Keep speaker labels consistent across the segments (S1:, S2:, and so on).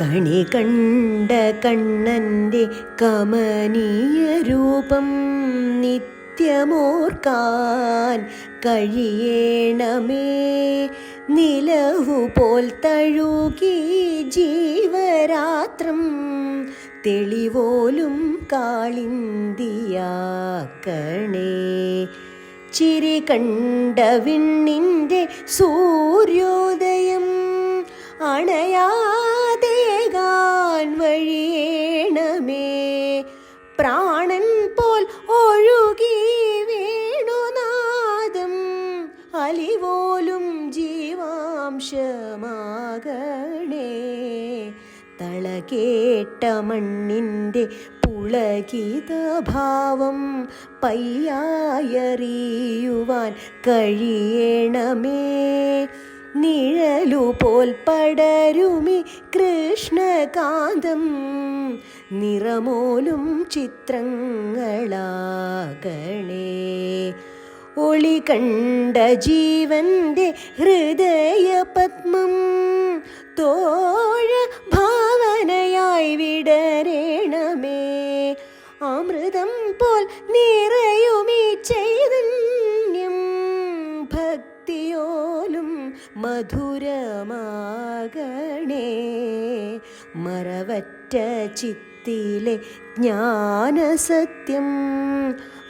S1: കണി കണ്ട കണ്ണന്റെ കമനീയ രൂപം നിത്യമോർക്കാൻ കഴിയണമേ. നിലവു പോൽ തഴുകി ജീവരാത്രം തെളിവോലും കാളിന്തിയാക്കണേ. ചിരി കണ്ട വിണ്ണിന്റെ സൂര്യോദയം അണയാതേകാൻ പ്രാണൻ പോൽ ഒഴുകി വേണുനാദം അലിവോലും ജീവാംശമാകണേ. തളകേട്ട മണ്ണിന്റെ പുളകിത ഭാവം പയ്യായറിയുവാൻ കഴിയണമേ. നിഴലുപോൽ പടരുമി കൃഷ്ണകാന്തം. നിറമോലും ചിത്രങ്ങളാകണേ. ഒളി കണ്ട ജീവന്റെ ഹൃദയ പത്മം തോഴ ഭാവനയായി വിടരേണമേ. അമൃതം പോൽ നിറയുമീ മധുരമാകണേ. മറവറ്റ ചിത്തിലെ ജ്ഞാനസത്യം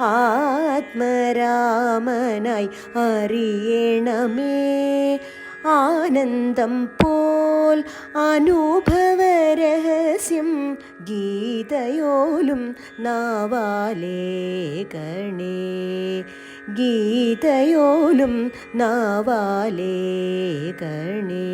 S1: ആത്മരാമനായി അറിയണമേ. ആനന്ദം പോൽ അനുഭവരഹസ്യം ഗീതയോലും നാവാലേ കണേ ഗീതയോലും നാവാലേ കണേ